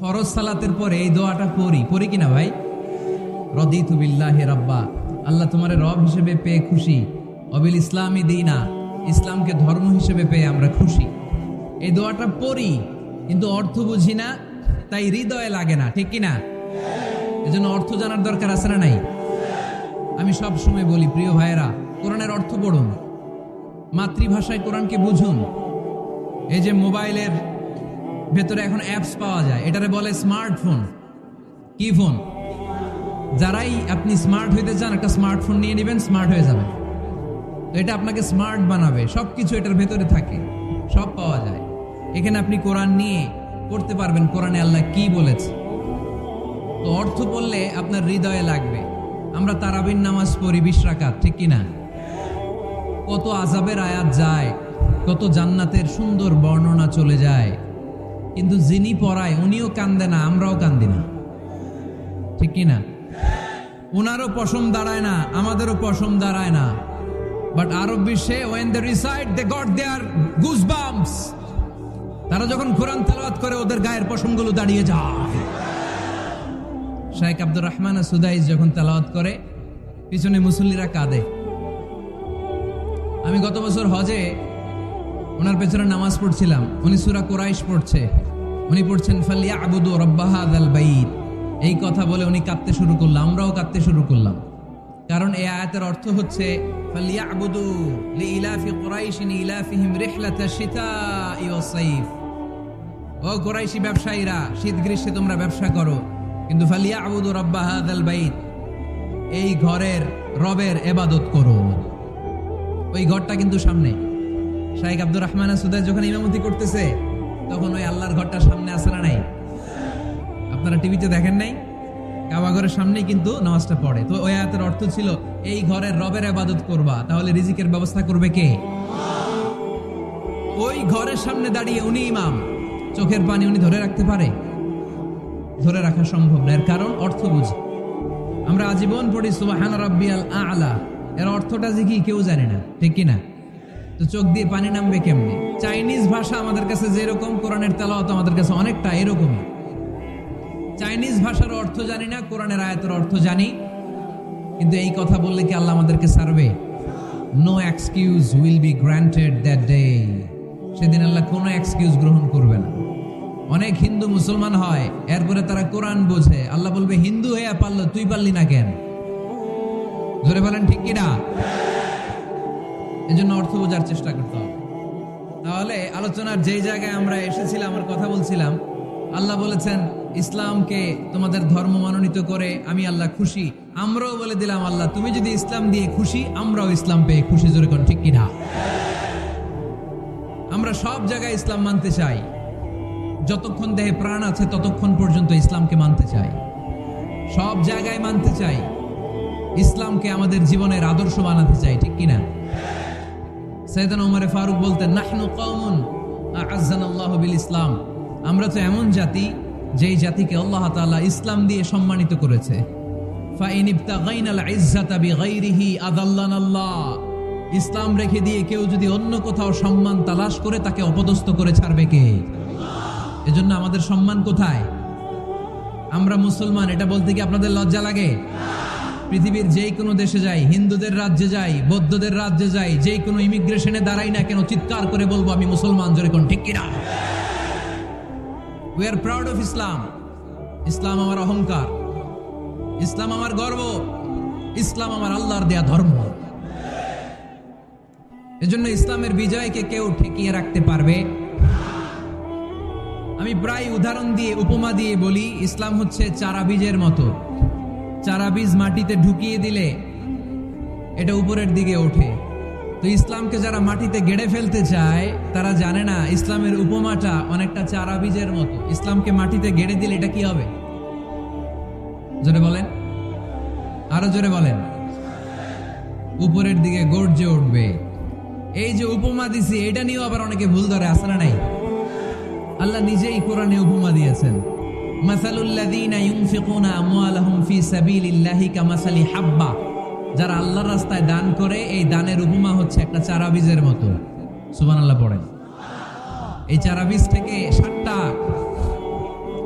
ফরজ সালাতের পরে এই দোয়াটা পড়ি। পড়ি কিনা ভাই? রদিতু বিল্লাহি রাব্বা। আল্লাহ তোমার রব হিসেবে পেয়ে খুশি। অবিল ইসলামী দিনা। ইসলামকে ধর্ম হিসেবে পেয়ে আমরা খুশি। এই দোয়াটা পড়ি, কিন্তু অর্থ বুঝি না, তাই হৃদয়ে লাগে না, ঠিক কিনা? এজন্য অর্থ জানার দরকার আছে না নাই? আমি সব সময় বলি, প্রিয় ভাইয়েরা, কোরআনের অর্থ পড়ুন। মাতৃভাষায় কোরআনকে বুঝুন। এই যে মোবাইলের ভেতরে এখন অ্যাপস পাওয়া যায়। এটারে বলে স্মার্টফোন কি ফোন যারাই আপনি স্মার্ট হইতে চান, একটা স্মার্টফোন নিয়ে নেবেন স্মার্ট হয়ে যাবেন তো এটা আপনাকে স্মার্ট বানাবে। সব কিছু এটার ভেতরে থাকে। সব পাওয়া যায়। এখানে আপনি কোরআন নিয়ে পড়তে পারবেন। কোরআনে আল্লাহ কি বলেছে? তো অর্থ বললে আপনার হৃদয়ে লাগবে। আমরা তারাবিন নামাজ পড়ি বিশ রাকাত, ঠিক কিনা? কত আজাবের আয়াত যায়, কত জান্নাতের সুন্দর বর্ণনা চলে যায়। কিন্তু যিনি পড়ায়, উনিও কান্দে না, আমরাও কান্দি না। ঠিক কিনা? ওনারও পশম দাঁড়ায় না, আমাদেরও পশম দাঁড়ায় না। বাট আরব বিশ্বে when they reside they got their goose bumps তারা যখন কোরআন তেলাওয়াত করে, ওদের গায়ের পশমগুলো দাঁড়িয়ে যায়। শাইখ আব্দুর রহমান সুদাইস যখন তেলাওয়াত করে, পিছনে মুসল্লিরা কাঁদে। আমি গত বছর হজে, ওনার পেছনে নামাজ পড়ছিলাম। উনি সুরা কোরাইশ পড়ছে। উনি পড়ছেন ফালিয়া আবুদু রব্বাহাদ আল বাইত। এই কথা বলে উনি কাঁদতে শুরু করলাম আমরাও কাঁদতে শুরু করলাম। কারণ এই আয়াতের অর্থ হচ্ছে ফালিয়া লি ইলাফি কোরাইশিন ইলাফিহিম রিহলাতা শিতাই সাইফ। ও কোরাইশি ব্যবসায়ীরা, শীত গ্রীষ্মে তোমরা ব্যবসা করো, কিন্তু ফালিয়া আবুদু রব্বাহাদ আল বাইত। এই ঘরের রবের এবাদত করো। ওই ঘরটা কিন্তু সামনে। শাইখ আব্দুর রহমান সুদাই যখন ইমামতি করতেছে তখন ওই আল্লাহর ঘরটা সামনে আসে না নাই? আপনারা টিভিতে দেখেন নাই? কাবা ঘরের সামনেই কিন্তু নামাজটা পড়ে। তো ওই আয়াতের অর্থ ছিল, এই ঘরের রবের আবাদত করবা, তাহলে রিজিকের ব্যবস্থা করবে কে? ওই ঘরের সামনে দাঁড়িয়ে উনি ইমাম। চোখের পানি উনি ধরে রাখতে পারে? ধরে রাখা সম্ভব না। এর কারণ, অর্থ বুঝি। আমরা আজীবন পড়ি, সুবাহান রাব্বিয়াল আলা। এর অর্থটা যে কি, কেউ জানে না। ঠিক কি না তো চোখ দিয়ে পানি নামবে কেমনে? চাইনিজ ভাষা আমাদের কাছে যেরকম, কোরআনের তেলাওয়াত আমাদের কাছে অনেকটা এরকমই। চাইনিজ ভাষার অর্থ জানি না, কোরআনের আয়াতের অর্থ জানি। কিন্তু এই কথা বললে কি আল্লাহ আমাদেরকে সারবে no excuse will be granted that day সেদিন আল্লাহ কোনো এক্সকিউজ গ্রহণ করবে না। অনেক হিন্দু মুসলমান হয়, এরপরে তারা কোরআন বোঝে। আল্লাহ বলবে, হিন্দু হয়ে পারল তুই পারলি না কেন? জোরে বলেন ঠিক কিনা? এজন্য অর্থ বোঝার চেষ্টা করতে হবে। তাহলে আলোচনার যেই জায়গায় আমরা এসেছিলাম আর কথা বলছিলাম, আল্লাহ বলেছেন, ইসলামকে তোমাদের ধর্ম মনোনীত করে আমি আল্লাহ খুশি। আমরাও বলে দিলাম, আল্লাহ, তুমি যদি ইসলাম দিয়ে খুশি, আমরাও ইসলাম পেয়ে খুশি। জোরে কোন ঠিক কিনা? আমরা সব জায়গায় ইসলাম মানতে চাই। যতক্ষণ দেহে প্রাণ আছে, ততক্ষণ পর্যন্ত ইসলামকে মানতে চাই। সব জায়গায় মানতে চাই। ইসলামকে আমাদের জীবনের আদর্শ বানাতে চাই, ঠিক কিনা? সৈয়দান উমরে ফারুক বলতেন, নাহনু কমন আ'আজ্জানা আল্লাহু বিল ইসলাম আমরা তো এমন জাতি যেই জাতিকে আল্লাহ তাআলা ইসলাম দিয়ে সম্মানিত করেছে। ইসলাম রেখে দিয়ে কেউ যদি অন্য কোথাও সম্মান তালাশ করে তাকে অপদস্থ করে ছাড়বে কে? এজন্য আমাদের সম্মান কোথায়? আমরা মুসলমান, এটা বলতে কি আপনাদের লজ্জা লাগে? পৃথিবীর যেই কোনো দেশে যাই, হিন্দুদের রাজ্যে যাই, বৌদ্ধদের রাজ্যে যাই যেই কোনো ইমিগ্রেশনে দাঁড়াই না কেন চিৎকার করে বলব, আমি মুসলমান জোরে কোন, ঠিক কিনা? We are proud of Islam ইসলাম আমার অহংকার। ইসলাম আমার গর্ব। ইসলাম আমার আল্লাহর দেয়া ধর্ম। এজন্য ইসলামের বিজয়কে কেউ ঠেকিয়ে রাখতে পারবে আমি প্রায় উদাহরণ দিয়ে, উপমা দিয়ে বলি, ইসলাম হচ্ছে চারা বীজের মতো। চারা বীজ মাটিতে ঢুকিয়ে দিলে এটা উপরের দিকে ওঠে। তো ইসলামকে যারা মাটিতে গেড়ে ফেলতে চায়, তারা জানে না ইসলামের উপমাটা অনেকটা চারা বীজের মতো। ইসলামকে মাটিতে গেড়ে দিলে এটা কি হবে? জোরে বলেন। আরও জোরে বলেন। উপরের দিকে গর্জে উঠবে। এই যে উপমা দিছি, এটা নিয়েও আবার অনেকে ভুল ধরে আসে না নাই? আল্লাহ নিজেই কোরআনে উপমা দিয়েছেন। মাসালুল্লাযীনা ইউনফিকুনা আমওয়ালাহুম ফি সাবিলিল্লাহি কামাসালি হাব্বা। যারা আল্লাহর রাস্তায় দান করে, এই দানের উপমা হচ্ছে একটা চারা বীজের মতো। সুবহানাল্লাহ পড়েন। এই চারা বীজ থেকে সাতটা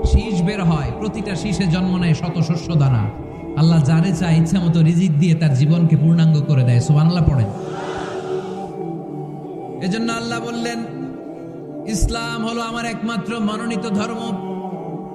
শীষ বের হয়। প্রতিটা শীষে জন্ম নেয় শত শস্য দানা। আল্লাহ যারে চায় ইচ্ছা মতো রিজিক দিয়ে তার জীবনকে পূর্ণাঙ্গ করে দেয়। সুবহানাল্লাহ পড়েন। এজন্য আল্লাহ বললেন, ইসলাম হলো আমার একমাত্র মনোনীত ধর্ম।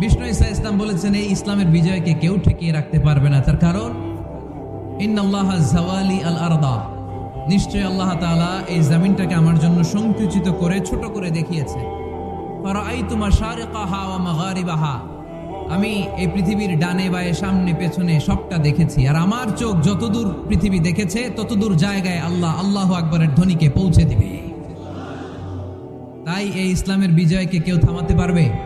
বিষ্ণু ইসা ইসলাম বলেছেন, এই ইসলামের বিজয়কে কেউ ঠেকিয়ে রাখতে পারবে না। তার কারণ, ইন্নাল্লাহ জাওয়ালি আল আরদা। নিশ্চয় আল্লাহ তাআলা এই জমিনটাকে আমার জন্য সংকুচিত করে, ছোট করে দেখিয়েছে। আমি এই পৃথিবীর ডানে বায়ে, সামনে পেছনে সবটা দেখেছি। আর আমার চোখ যতদূর পৃথিবী দেখেছে, ততদূর জায়গায় আল্লাহ আল্লাহ আকবরের ধ্বনিকে পৌঁছে দিবে। তাই এই ইসলামের বিজয়কে কেউ থামাতে পারবে?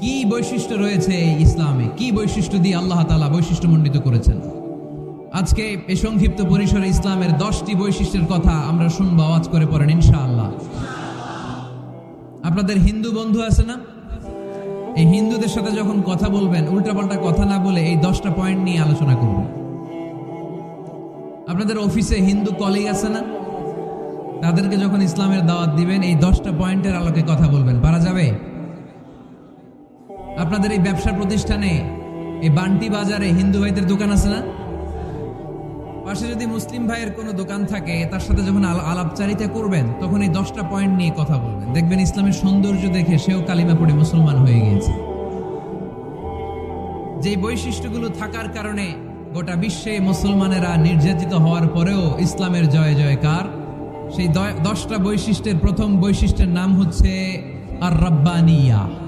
কি বৈশিষ্ট্য রয়েছে ইসলামে? কি বৈশিষ্ট্য দিয়ে আল্লাহ তালা বৈশিষ্ট্য বৈশিষ্ট্যমণ্ডিত করেছেন? আজকে এ সংক্ষিপ্ত পরিসরে ইসলামের দশটি বৈশিষ্ট্যের কথা আমরা শুনব, আওয়াজ করে পড়েন, ইনশাআল্লাহ। আপনাদের হিন্দু বন্ধু আছে না? এই হিন্দুদের সাথে যখন কথা বলবেন, উল্টাপাল্টা কথা না বলে এই দশটা পয়েন্ট নিয়ে আলোচনা করবেন। আপনাদের অফিসে হিন্দু কলিগ আছে না? তাদেরকে যখন ইসলামের দাওয়াত দিবেন, এই দশটা পয়েন্টের আলোকে কথা বলবেন। পারা যাবে? আপনাদের এই ব্যবসা প্রতিষ্ঠানে এই বান্টি বাজারে হিন্দু ভাইদের দোকান আছে না? পাশে যদি মুসলিম ভাইয়ের কোনো দোকান থাকে, তার সাথে যখন আল- আলাপচারিতা করবেন, তখন এই দশটা পয়েন্ট নিয়ে কথা বলবেন। দেখবেন ইসলামের সৌন্দর্য দেখে সেও কালিমা পড়ে মুসলমান হয়ে গিয়েছে। যে বৈশিষ্ট্যগুলো থাকার কারণে গোটা বিশ্বে মুসলমানেরা নির্যাতিত হওয়ার পরেও ইসলামের জয় জয়কার, সেই দশটা বৈশিষ্ট্যের প্রথম বৈশিষ্ট্যের নাম হচ্ছে আর রব্বানিয়া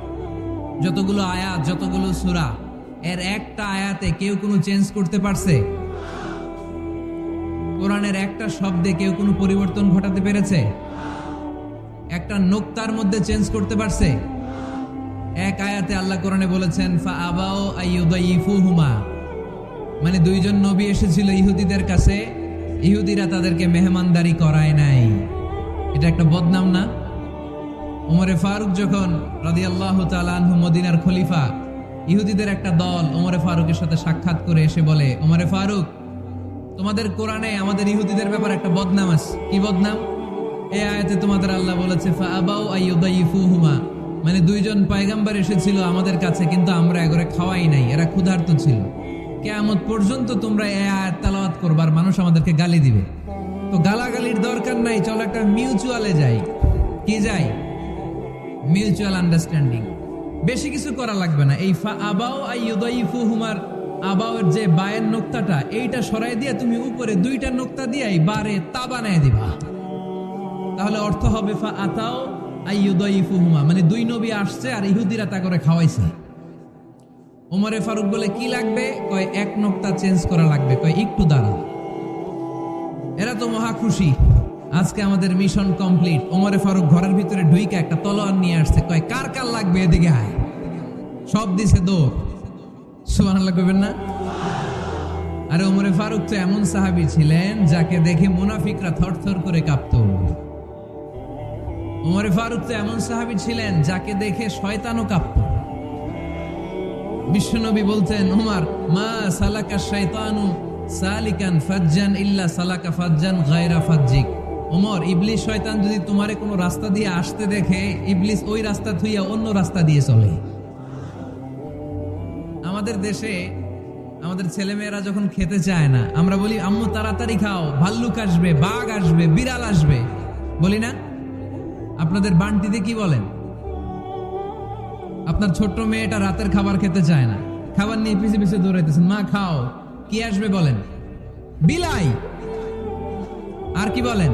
যতগুলো আয়াত, যতগুলো সূরা, এর একটা আয়াতে কেউ কোনো চেঞ্জ করতে পারছে? কোরআনের একটা শব্দে কেউ কোনো পরিবর্তন ঘটাতে পেরেছে? একটা নোক্তার মধ্যে চেঞ্জ করতে পারছে? এক আয়াতে আল্লাহ কোরআনে বলেছেন ফা আইয়ুদাইফুহুমা। মানে দুইজন নবী এসেছিল ইহুদিদের কাছে। ইহুদিরা তাদেরকে মেহমানদারি করায় নাই। এটা একটা বদনাম না? ওমরে ফারুক যখন রাদিয়াল্লাহু তাআলা আনহু মদিনার খলিফা, ইহুদিদের একটা দল ওমরে ফারুকের সাথে সাক্ষাৎ করে এসে বলে, ওমরে ফারুক, তোমাদের কোরআনে আমাদের ইহুদিদের ব্যাপারে একটা বদনাম আছে। কি বদনাম? এ আয়াতে তোমাদের আল্লাহ বলেছে মানে দুইজন পয়গাম্বার এসেছিল আমাদের কাছে, কিন্তু আমরা এগরে খাওয়াই নাই, এরা ক্ষুধার্ত ছিল। কেয়ামত পর্যন্ত তোমরা এ আয়াত তালাওয়াত করবার মানুষ আমাদেরকে গালি দিবে। তো গালাগালির দরকার নাই, চলো একটা মিউচুয়ালে যাই। কি যাই? মিউচুয়াল আন্ডারস্ট্যান্ডিং বেশি কিছু করা লাগবে না। এই ফা আবাও আইয়ুদাইফু হুমার আবাওয়ের যে বায়ের নোক্তাটা, এইটা সরাই দিয়ে তুমি উপরে দুইটা নোক্তা দিয়াই বারে তা বানায় দিবা। তাহলে অর্থ হবে ফা আতাও আইয়ুদাইফু হুমা মানে দুই নবী আসছে আর ইহুদিরা তা করে খাওয়াইছে। ওমরে ফারুক বলে, কি লাগবে? কয়, এক নোক্তা চেঞ্জ করা লাগবে। কয়, একটু দাঁড়া এরা তো মহা খুশি। আজকে আমাদের মিশন কমপ্লিট ওমরে ফারুক ঘরের ভিতরে ঢুইকে একটা তলোয়ার নিয়ে আসছে। কয়, কার কার লাগবে এদিকে আয়? সব দিছে দৌড়। সুবহানাল্লাহ কইবেন না? আরে ওমরে ফারুক তো এমন সাহাবী ছিলেন যাকে দেখে মুনাফিকরা থরথর করে কাঁপত। ওমরে ফারুক তো এমন সাহাবী ছিলেন যাকে দেখে শয়তানও কাঁপত। বিশ্বনবী বলতেন উমার মা সালাকা শয়তানু সালিকান ফাজ্জান ইল্লা সালাকা ফাজ্জান গায়রা ফাজ্জিক। ওমর, ইবলিস শয়তান যদি তোমারে কোনো রাস্তা দিয়ে আসতে দেখে, ইবলিস ওই রাস্তা থুইয়া অন্য রাস্তা দিয়ে চলে। আমাদের দেশে আমাদের ছেলেমেয়েরা যখন খেতে চায় না, আমরা বলি, আম্মু, তাড়াতাড়ি খাও, ভাল্লুক আসবে, বাঘ আসবে, বিড়াল আসবে। বলি না? আপনাদের বান্টিতে কি বলেন? আপনার ছোট্ট মেয়েটা রাতের খাবার খেতে চায় না, খাবার নিয়ে পিছে পিছে দৌড়াইতেছেন, মা, খাও, কি আসবে? বলেন। বিলাই! আর কি বলেন?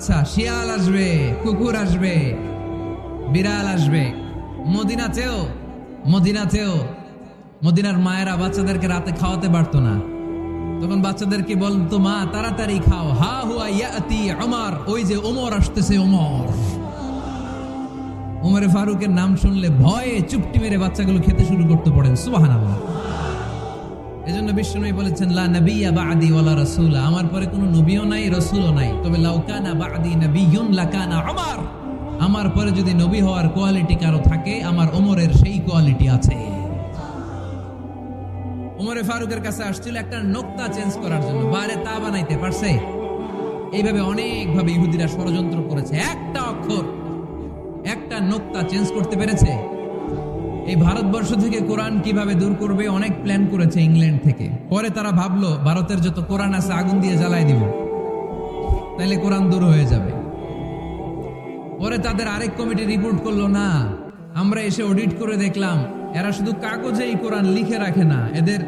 আচ্ছা শিয়াল আসবে, কুকুর আসবে, বিড়াল আসবে। মদিনাতেও মদিনাতেও, মদিনার মায়েরা বাচ্চাদেরকে রাতে খাওয়াতে পারতো না। তখন বাচ্চাদেরকে বলতো, মা, তাড়াতাড়ি খাও। হা হুয়া ইয়াতি আমার ওই যে ওমর আসতেছে ওমর ওমরে ফারুকের নাম শুনলে ভয়ে চুপটি মেরে বাচ্চাগুলো খেতে শুরু করতে পড়েন। সুবাহান আল্লাহ এজন্য বিষ্ণু বলেছেন, লা নবিয়া ওয়ালা আমার পরে কোনো নবীও নাই, রাসূলও নাই। তবে লাউকানা নবিয়ুন লাকানা আমার পরে যদি নবী হওয়ার কোয়ালিটি কারও থাকে, আমার সেই কোয়ালিটি আছে। ওমরে ফারুকের কাছে আসছিল একটা নোক্তা চেঞ্জ করার জন্য, বারে তা বানাইতে পারছে? এইভাবে ইহুদিরা ষড়যন্ত্র করেছে। একটা অক্ষর, একটা নোক্তা চেঞ্জ করতে পেরেছে? এই ভারতবর্ষ থেকে কোরআন কীভাবে দূর করবে, অনেক প্ল্যান করেছে ইংল্যান্ড থেকে। পরে তারা ভাবলো, ভারতের যত কোরআন আছে, আগুন দিয়ে জ্বালাই দিব। তাইলে কোরআন দূর হয়ে যাবে। পরে তাদের আরেক কমিটি রিপোর্ট করল, না, আমরা এসে অডিট করে দেখলাম, এরা শুধু কাগজেই কোরআন লিখে রাখে না। এদের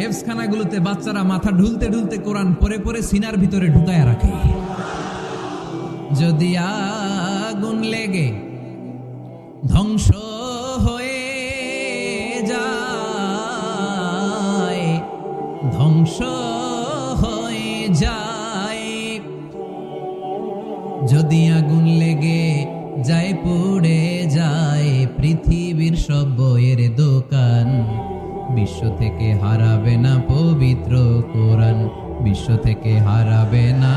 হেফসখানাগুলোতে বাচ্চারা মাথা ঢুলতে ঢুলতে কোরআন পরে পরে সিনার ভিতরে ঢুকায় রাখে। যদি আগুন লেগে, ধ্বংস ধ্বংস হয়ে যায়। যদি আগুন লেগে যায়, পড়ে যায়, পৃথিবীর সব বইয়ের দোকান। বিশ্ব থেকে হারাবে না পবিত্র কোরআন। বিশ্ব থেকে হারাবে না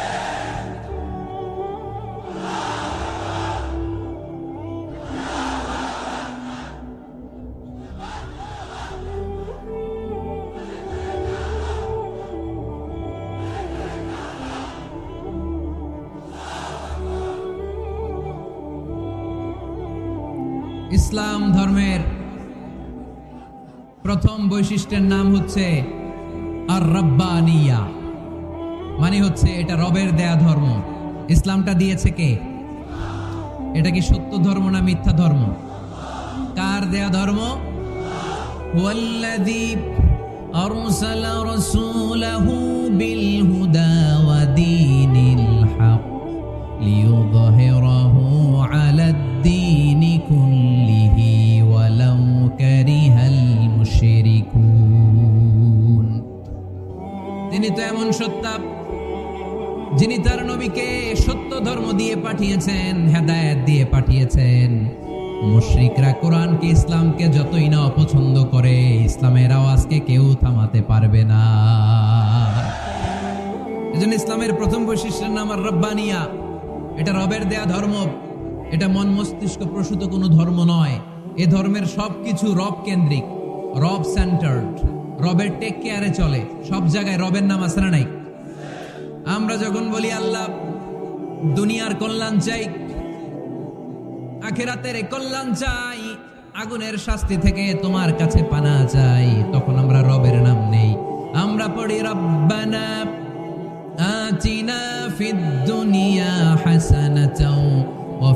ইসলাম ধর্মের প্রথম বৈশিষ্ট্যের নাম হচ্ছে আর রব্বানিয়া মানে হচ্ছে এটা রবের দেয়া ধর্ম। ইসলামটা দিয়েছে কে? এটা কি সত্য ধর্ম না মিথ্যা ধর্ম? কার দেয়া ধর্ম? হুয়াল্লাযী আরসালা রাসূলাহু বিল হুদা। এমন সত্তা যিনি তার নবীকে সত্য ধর্ম দিয়ে পাঠিয়েছেন, হেদায়েত দিয়ে পাঠিয়েছেন। মুশরিকরা কোরআনকে, ইসলামকে যতই না অপছন্দ করে, ইসলামের আওয়াজকে কেউ থামাতে পারবে না। এজন্য ইসলামের প্রথম বৈশিষ্ট্যের নাম আর রব্বানিয়া। এটা রবের দেয়া ধর্ম, এটা মন মস্তিষ্ক প্রসূত কোনো ধর্ম নয়। এ ধর্মের সবকিছু রব কেন্দ্রিক, রব সেন্টার্ড রবের টেক কেয়ারে চলে। সব জায়গায় রবের নাম আছে না নাই? আমরা যখন বলি, আল্লাহ, দুনিয়ার কল্যাণ চাই, আখেরাতের কল্যাণ চাই, আগুনের শাস্তি থেকে তোমার কাছে পানা চাই, তখন আমরা রবের নাম নেই। আমরা পড়ি, রব্বানা আতিনা ফিদ দুনিয়া হাসানাতাও, ওয়া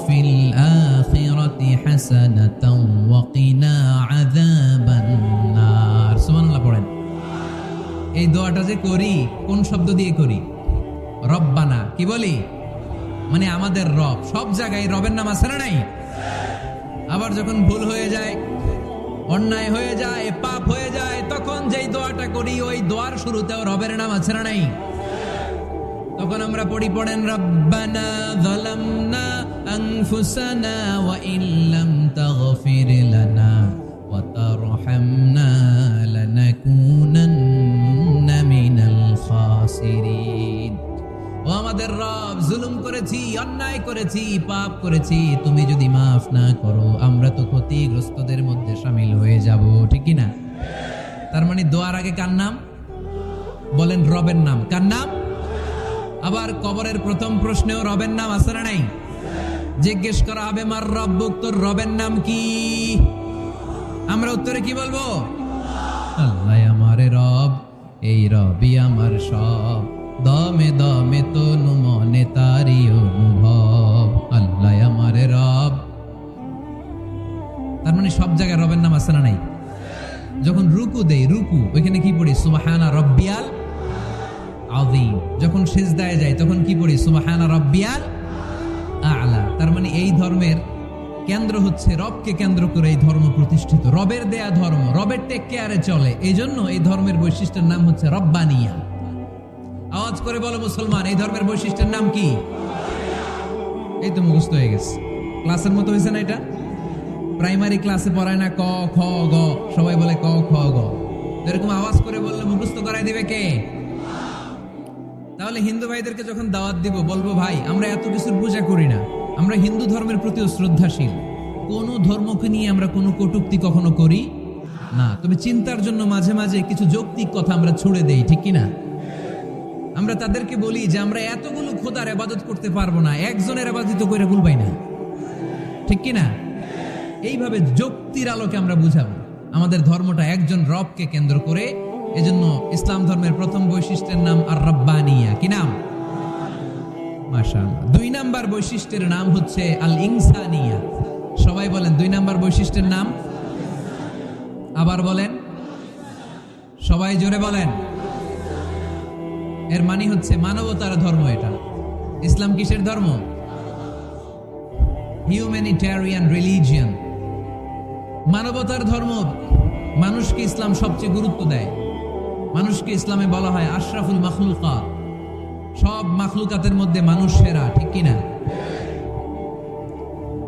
আখিরাতি হাসানাতাও, ওয়া আযাবান এই দোয়াটা যে করি, কোন শব্দ দিয়ে করি? রব্বানা, কি বলি? মানে আমাদের রব, সব জায়গায় রবের নাম আছে না নাই? আবার যখন ভুল হয়ে যায়, অন্যায় হয়ে যায়, পাপ হয়ে যায়, তখন যেই দোয়াটা করি, ওই দোয়ার শুরুতেও রবের নাম আছে না নাই? তখন আমরা পড়ি, পড়েন, রব্বানা যালামনা আনফুসানা ওয়া ইল্লাম তাগফির লানা ওয়া তারহামনা আমাদের রব জুলুম করেছি, অন্যায় করেছি, পাপ করেছি, তুমি যদি মাফ না করো, আমরা তো ক্ষতিগ্রস্তদের মধ্যে সামিল হয়ে যাব, ঠিক না? তার মানে দোয়ার আগে কার নাম? বলেন রবের নাম। কার নাম? আবার কবরের প্রথম প্রশ্নেও রবের নাম আছে না নাই? জিজ্ঞেস করা হবে, মার রব্বুক, তোর রবের নাম কি? আমরা উত্তরে কি বলব? আল্লাহ আমার রব, এই রবি আমার সব। দমে দমে তনু মনে তারি অনুভব। আল্লাহ আমার রব। তার মানে সব জায়গায় রবের নাম আছে না নাই? যখন রুকু দেই, রুকু, ওইখানে কি পড়ি? সুবাহানা রব্বিয়াল আযীম। যখন সিজদায় যায় তখন কি পড়ি? সুবহানা রাব্বিয়াল আ'লা। তার মানে এই ধর্মের কেন্দ্র হচ্ছে রবকে কেন্দ্র করে এই ধর্ম প্রতিষ্ঠিত। রবের দেয়া ধর্ম, রবের টেক কেয়ারে চলে। এই জন্য এই ধর্মের বৈশিষ্ট্যের নাম হচ্ছে রব্বানিয়া। আওয়াজ করে বলো মুসলমান, এই ধর্মের বৈশিষ্ট্যের নাম কি? এই তো মুখস্থ হয়ে গেছে। ক্লাসের মতো হয়েছে না এটা? প্রাইমারি ক্লাসে পড়ায় না ক, খ, গ, সবাই বলে ক, খ, গ। এরকম আওয়াজ করে বললে মুখস্থ করাই দিবে কে? তাহলে হিন্দু ভাইদেরকে যখন দাওয়াত দিব, বলব ভাই, আমরা এত কিছুর পূজা করি না। আমরা হিন্দু ধর্মের প্রতিও শ্রদ্ধাশীল। কোন ধর্মকে নিয়ে আমরা কোনো কটুক্তি কখনো করি না। তবে চিন্তার জন্য মাঝে মাঝে কিছু যৌক্তিক কথা আমরা ছুড়ে দেই, ঠিক কি না আমরা তাদেরকে বলি যে আমরা এতগুলো খোদার আবাদত করতে পারব না, একজনের আবাদিত করে ভুলবাই না। ঠিক কি না এইভাবে যুক্তির আলোকে আমরা বুঝাবো। আমাদের ধর্মটা একজন রবকে কেন্দ্র করে, এজন্য ইসলাম ধর্মের প্রথম বৈশিষ্ট্যের নাম আর রব্বানিয়া কি নাম? দুই নাম্বার বৈশিষ্ট্যের নাম হচ্ছে আল ইনসানিয়া সবাই বলেন, দুই নাম্বার বৈশিষ্ট্যের নাম? আবার বলেন। সবাই জোরে বলেন। এর মানে হচ্ছে মানবতার ধর্ম এটা। ইসলাম কিসের ধর্ম? হিউম্যানিটেরিয়ান রিলিজিয়ান মানবতার ধর্ম মানুষকে ইসলাম সবচেয়ে গুরুত্ব দেয়। মানুষকে ইসলামে বলা হয় আশরাফুল মাখলুকাত সব মাখলুকাতের মধ্যে মানুষ সেরা, ঠিক কিনা?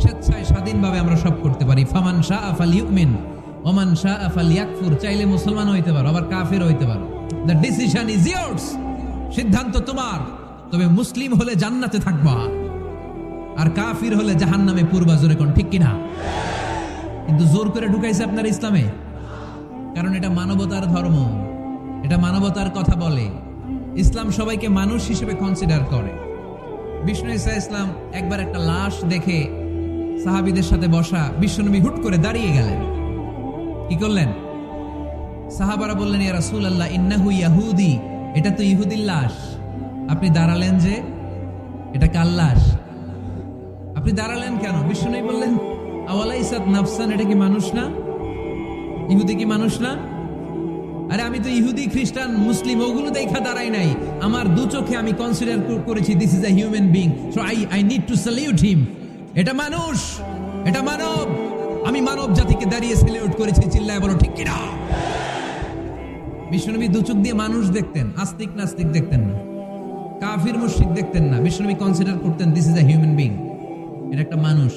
স্বেচ্ছায় স্বাধীনভাবে আমরা সব করতে পারি। ফামান শাহ আফাল ইউমিন ওমান শাহ আফাল ইয়াকফুর চাইলে মুসলমান হইতে পারো, আবার কাফের হইতে পারো। দ্য ডিসিশন ইজ ইয়ার্স সিদ্ধান্ত তোমার। তবে মুসলিম হলে জান্নাতে থাকবা। আর কাফির হলে জাহান্নামে পূর্বা, জোরে কোন ঠিক কিনা? কিন্তু জোর করে ঢুকাইছে আপনার ইসলামে? কারণ এটা মানবতার ধর্ম। এটা মানবতার কথা বলে। ইসলাম সবাইকে মানুষ হিসেবে কনসিডার করে। বিষ্ণু ইসা ইসলাম একবার একটা লাশ দেখে সাহাবিদের সাথে বসা বিশ্বনবী হুট করে দাঁড়িয়ে গেলেন। কি করলেন? সাহাবারা বললেন, ইয়া রাসূল আল্লাহ ইন্নাহু ইয়াহুদি। এটা তো ইহুদির লাশ। আপনি দাঁড়ালেন যে, এটা কার লাশ? আপনি দাঁড়ালেন কেন? বিষ্ণু বললেন আওয়ালা ইসাদ নাফসান, এটা কি মানুষ না? ইহুদি কি মানুষ না? আরে, আমি তো ইহুদি, খ্রিস্টান, মুসলিম, ওগুলো দেখা দাঁড়াই নাই। আমার দু চোখে আমি কনসিডার করেছি this is a human being so I I need to salute him এটা মানুষ, এটা মানব। আমি মানব জাতিকে দাঁড়িয়ে স্যালিউট করেছি, চিল্লায় বলো, ঠিক কিনা? বিষ্ণুনবী দু চোখ দিয়ে মানুষ দেখতেন, আস্তিক নাস্তিক দেখতেন না। কাফির, মুশরিক দেখতেন না। বিষ্ণুনবী কনসিডার করতেন this is a human being এটা একটা মানুষ।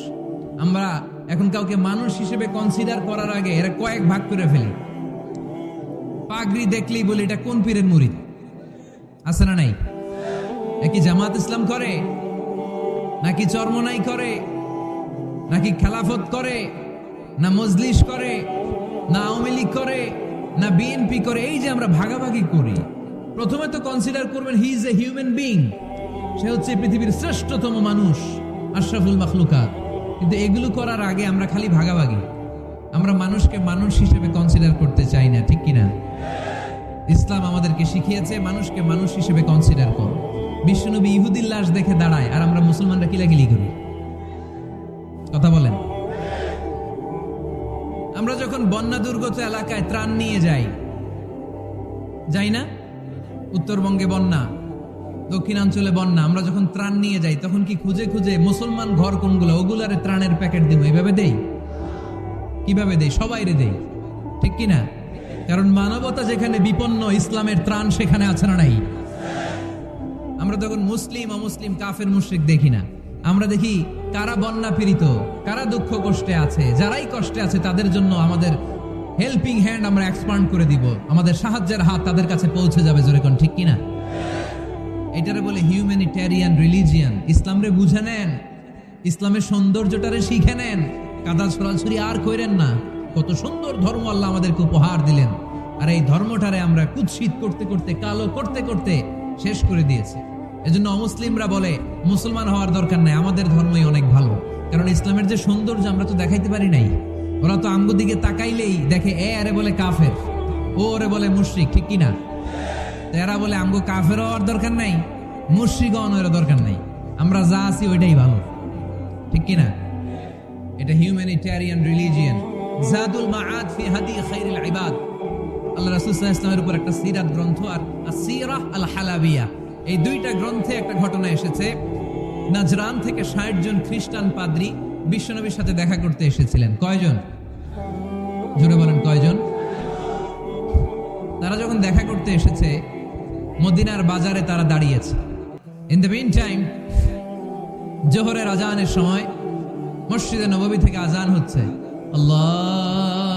আমরা এখন কাউকে মানুষ হিসেবে কনসিডার করার আগে এরা কয়েক ভাগ করে ফেলি। পাগড়ি দেখলেই বলি, এটা কোন পীরের মুরিদ আছে না নাই? নাকি জামাত ইসলাম করে? নাকি চর্মনাই করে? নাকি খেলাফত করে? না মজলিস করে? না আওয়ামী লীগ করে? না বিএনপি করে? এই যে আমরা ভাগাভাগি করি। প্রথমে তো কনসিডার করবেন he is a human being সে হচ্ছে পৃথিবীর শ্রেষ্ঠতম মানুষ, আশরাফুল মাখলুকাত। কিন্তু এগুলো করার আগে আমরা খালি ভাগাভাগি। আমরা মানুষকে মানুষ হিসেবে কনসিডার করতে চাই না, ঠিক কিনা? ইসলাম আমাদেরকে শিখিয়েছে, মানুষকে মানুষ হিসেবে কনসিডার করো। বিশ্বনবী ইহুদির লাশ দেখে দাঁড়ায়, আর আমরা মুসলমানরা কিলাকিলি করি কথা বলেন। আমরা যখন বন্যা দুর্গত এলাকায় ত্রাণ নিয়ে যাই যাই না? উত্তরবঙ্গে বন্যা, দক্ষিণাঞ্চলে বন্যা, আমরা যখন ত্রাণ নিয়ে যাই, তখন কি খুঁজে খুঁজে মুসলমান ঘর কোনগুলো? ওগুলারে ত্রাণের প্যাকেট দিব। এইভাবে দেই? কীভাবে দেই? সবাই রে দেই। ঠিক কি না কারণ মানবতা যেখানে বিপন্ন, ইসলামের ত্রাণ সেখানে আছে না নাই? আমরা তখন মুসলিম, অমুসলিম, কাফের, মুশরিক দেখি না। আমরা দেখি কারা বন্যা পীড়িত, কারা দুঃখ কষ্টে আছে, যারাই কষ্টে আছে তাদের জন্য আমাদের হেল্পিং হ্যান্ড আমরা এক্সপান্ড করে দিব। আমাদের সাহায্যের হাত তাদের কাছে পৌঁছে যাবে জোরে কোন ঠিক কিনা? এটারে বলে হিউম্যানিটেরিয়ান রিলিজিয়ান ইসলামরে বুঝে নেন। ইসলামের সৌন্দর্যটারে শিখে নেন। কাদা ছড়াছড়ি আর কইরেন না। কত সুন্দর ধর্ম আল্লাহ আমাদেরকে উপহার দিলেন। আর এই ধর্মটারে আমরা কুৎসিত করতে করতে, কালো করতে করতে শেষ করে দিয়েছে। এজন্য অমুসলিমরা বলে, মুসলমান হওয়ার দরকার নাই, আমাদের ধর্মই অনেক ভালো। কারণ ইসলামের যে সৌন্দর্য আমরা তো দেখাইতে পারি নাই। ওরা তো আঙ্গু দিকে তাকাইলেই দেখে, এ, আরে বলে কাফের। ও ওরে বলে মুশরিক, ঠিক কিনা? এরা বলে আমগো কাফের হওয়ার দরকার নাই মুশ্রিক হওয়ার দরকার নাই। আমরা যা আছি ওইটাই ভালো। ঠিক কিনা? এটা হিউম্যানিটেরিয়ান রিলিজিয়ান জাদুল মাআদ ফি হাদি খাইরুল ইবাদ। আল্লাহ রাসূল সাল্লাল্লাহু আলাইহি ইসলামের উপর একটা সিরাত গ্রন্থ আর আসিরাহ আল হালাবিয়া এই দুইটা গ্রন্থে একটা ঘটনা এসেছে। নাজরান থেকে ষাট জন খ্রিস্টান পাদ্রী বিশ্বনবীর সাথে দেখা করতে এসেছিলেন। কয়জন? জোরে বলেন, কয়জন? তারা যখন দেখা করতে এসেছে, মদিনার বাজারে তারা দাঁড়িয়েছে। ইন দ্য মিন টাইম জোহরের আজানের সময় মসজিদে নববী থেকে আজান হচ্ছে। আল্লাহ!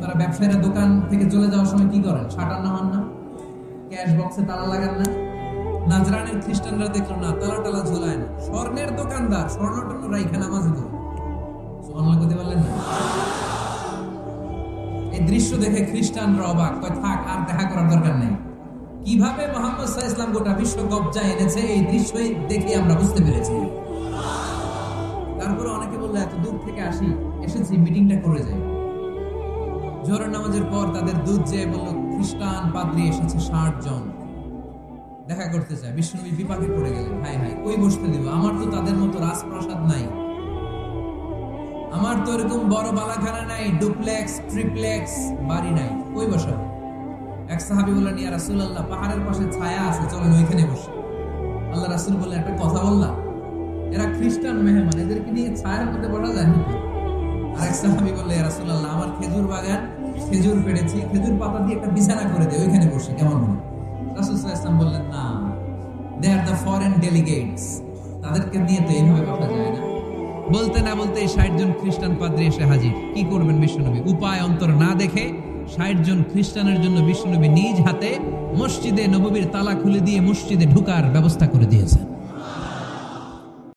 আপনারা ব্যবসায়ীরা দোকান থেকে চলে যাওয়ার সময় কি করেন? শাটার নামান না? ক্যাশ বক্সে তালা লাগান না? নাজরানের খ্রিস্টানরা দেখল না, তালা টালা ঝোলায় না। স্বর্ণের দোকানদার স্বর্ণ টর্ণ রাইখা নামাজ সুবহানাল্লাহ পারলেন না? এই দৃশ্য দেখে খ্রিস্টানরা অবাক। কয়, থাক, আর দেখা করার দরকার নেই। কীভাবে মোহাম্মদ সাহা ইসলাম গোটা বিশ্ব কবজা এনেছে, এই দৃশ্যই দেখে আমরা বুঝতে পেরেছি। তারপরে অনেকে বলল, এত দূর থেকে আসি, এসেছি মিটিংটা করে যাই। জোহরের নামাজের পর তাদের দুধ যেয়ে বলল, খ্রিস্টান পাদ্রী এসেছে ষাট জন। দেখা করতে চায় বিষ্ণুবী বিপাকে পড়ে গেলেন। হাই হাই কই বসতে দিব? আমার তো তাদের মতো রাজপ্রাসাদ নাই। আমার তো এরকম বড় বালাখানা নাই, ডুপ্লেক্স, ট্রিপ্লেক্স, বাড়ি নাই। কই বসাবো? এক সাহাবি বললেন, ইয়া রাসূলুল্লাহ, পাহাড়ের পাশে ছায়া আছে, চলেন ওইখানে বসে। আল্লাহ রাসূল বললেন, একটা কথা বললাম, এরা খ্রিস্টান মেহমান, এদেরকে নিয়ে ছায়ার মধ্যে বসা যায় নাকি? আর এক সাহাবি বললে রাসূলুল্লাহ, আমার খেজুর বাগান, খেজুর পেড়েছি খেজুর পাতা দিয়ে একটা বিছানা করে দে, ওইখানে বসে, কেমন হয় ইসলাম বললেন, না they are the foreign delegates তাদেরকে নিয়ে তো এইভাবে বসা যায় না। বলতে না বলতে ষাট জন খ্রিস্টান পাদ্রী এসে হাজির। কি করবেন বিশ্বনবী? উপায় অন্তর না দেখে ষাট জন খ্রিস্টানের জন্য বিশ্বনবী নিজ হাতে মসজিদে নববীর তালা খুলে দিয়ে মসজিদে ঢুকার ব্যবস্থা করে দিয়েছেন।